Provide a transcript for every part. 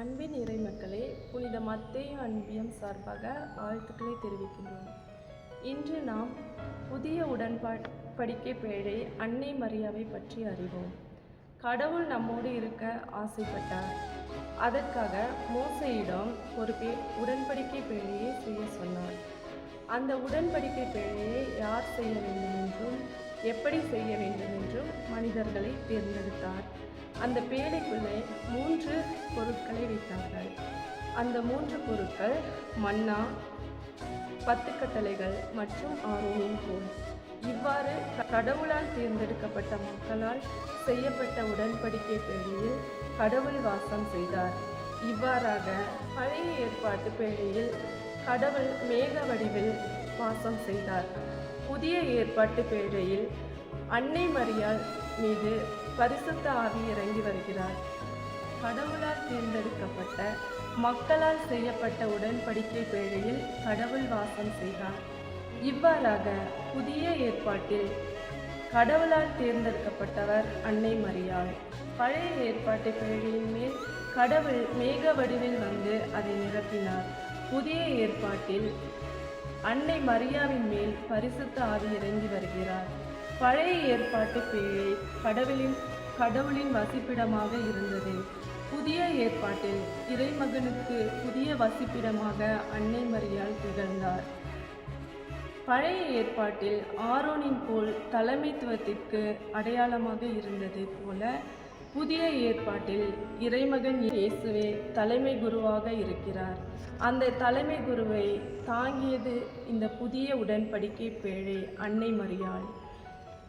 அன்பின் இறைமக்களே புனித மத்தேயு அன்பியம் சார்பாக வாழ்த்துக்களை தெரிவிக்கின்றோம். இன்று நாம் புதிய உடன்படிக்கை பேழை அன்னை மரியாவை பற்றி அறிவோம். கடவுள் நம்மோடு இருக்க ஆசைப்பட்டார். அதற்காக மோசையிடம் ஒரு பே உடன்படிக்கை பேழையை செய்ய சொன்னார். அந்த உடன்படிக்கை பேழையை யார் செய்ய வேண்டும் என்றும் எப்படி செய்ய வேண்டும் என்றும் மனிதர்களை தேர்ந்தெடுத்தார். அந்த பேழைக்குள்ளே மூன்று பொருட்களை வைத்தார்கள். அந்த மூன்று பொருட்கள் மன்னா பத்து கட்டளைகள் மற்றும் ஆரோனின் கோல் இவ்வாறு கடவுளால் தேர்ந்தெடுக்கப்பட்ட மக்களால் செய்யப்பட்ட உடன்படிக்கை பேழையில் கடவுள் வாசம் செய்தார். இவ்வாறாக பழைய ஏற்பாட்டு பேழையில் கடவுள் மேக வடிவில் வாசம் செய்தார். புதிய ஏற்பாட்டு பேழையில் அன்னை மரியால் மீது பரிசுத்த ஆவி இறங்கி வருகிறார். கடவுளால் தேர்ந்தெடுக்கப்பட்ட மக்களால் செய்யப்பட்ட உடன்படிக்கை பேழையில் கடவுள் வாசம் செய்தார். இவ்வாறாக புதிய ஏற்பாட்டில் கடவுளால் தேர்ந்தெடுக்கப்பட்டவர் அன்னை மரியாள். பழைய ஏற்பாட்டு பேழையின் மேல் கடவுள் மேக வடிவில் வந்து அதை நிரப்பினார். புதிய ஏற்பாட்டில் அன்னை மரியாவின் மேல் பரிசுத்த ஆவி இறங்கி வருகிறார். பழைய ஏற்பாட்டு பேழை கடவுளின் கடவுளின் வசிப்பிடமாக இருந்தது. புதிய ஏற்பாட்டில் இறைமகனுக்கு புதிய வசிப்பிடமாக அன்னை மரியாள் திகழ்ந்தார். பழைய ஏற்பாட்டில் ஆரோனின் போல் தலைமைத்துவத்திற்கு அடையாளமாக இருந்தது போல புதிய ஏற்பாட்டில் இறைமகன் இயேசுவே தலைமை குருவாக இருக்கிறார். அந்த தலைமை குருவை தாங்கியது இந்த புதிய உடன்படிக்கை பேழை அன்னை மரியாள்.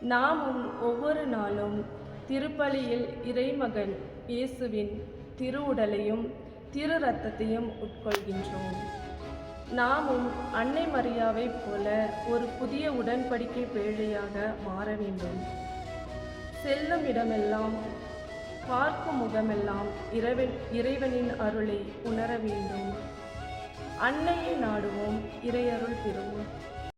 நாமும் ஒவ்வொரு நாளும் திருப்பலியில் இறைமகன் இயேசுவின் திருவுடலையும் திரு ரத்தத்தையும் உட்கொள்கின்றோம் நாமும் அன்னை மரியாவைப் போல ஒரு புதிய உடன்படிக்கை பேழையாக மாற வேண்டும். செல்லும் இடமெல்லாம் பார்க்கும் முகமெல்லாம் இறைவன் இறைவனின் அருளை உணர வேண்டும். அன்னையை நாடுவோம் இறையருள் பெறுவோம்.